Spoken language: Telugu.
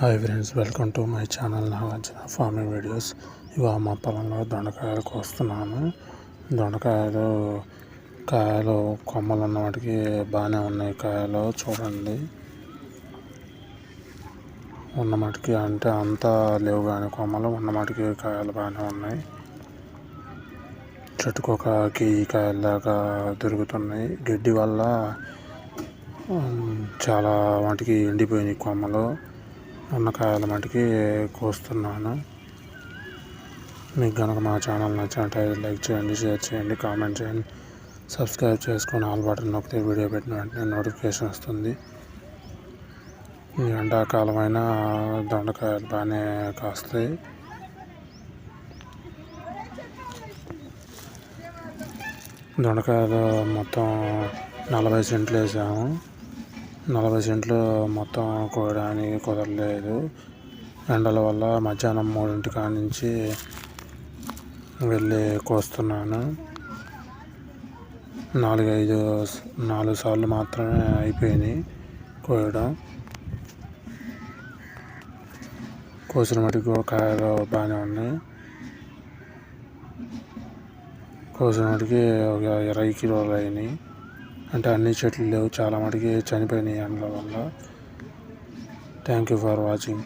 Hi friends welcome to my channel Nagarjuna farming videos ఇవా మా పొలంలో దొండకాయలు కోస్తున్నాను. దొండకాయలు కాయలు కొమ్మలు ఉన్న వాటికి బాగానే ఉన్నాయి కాయలు చూడండి. ఉన్న మటుకి అంటే అంతా లేవు కానీ కొమ్మలు ఉన్న మటుకి కాయలు బాగానే ఉన్నాయి. చెట్టుకు ఒక కేజీ కాయల దాకా దొరుకుతున్నాయి గడ్డి వల్ల చాలా వాటికి ఎండిపోయినాయి కొమ్మలు. దొండకాయల మటుకి కోస్తున్నాను. మీకు కనుక మా ఛానల్ నచ్చినట్టయితే లైక్ చేయండి షేర్ చేయండి కామెంట్ చేయండి. సబ్స్క్రైబ్ చేసుకొని ఆల్ బటన్ నొక్కితే వీడియో పెట్టిన వెంటనే నోటిఫికేషన్ వస్తుంది. ఎండాకాలమైన దొండకాయలు బాగానే కాస్తాయి. దొండకాయలు మొత్తం నలభై సెంట్లు వేసాము. నలభై సెంట్లు మొత్తం కోయడానికి కుదరలేదు. ఎండల వల్ల మధ్యాహ్నం మూడింటి కాడ నుంచి వెళ్ళి కోస్తున్నాను. నాలుగైదు నాలుగు సార్లు మాత్రమే అయిపోయినాయి కోయడం. కోసిన మటుకు కూడా కాయలు బాగానే ఉన్నాయి. కోసిన మటుకి ఒక ఇరవై కిలోలు అయినాయి. అంటే అన్ని చెట్లు లేవు చాలా మటుకి చనిపోయినాయి ఎండల వల్ల థ్యాంక్ యూ ఫర్ వాచింగ్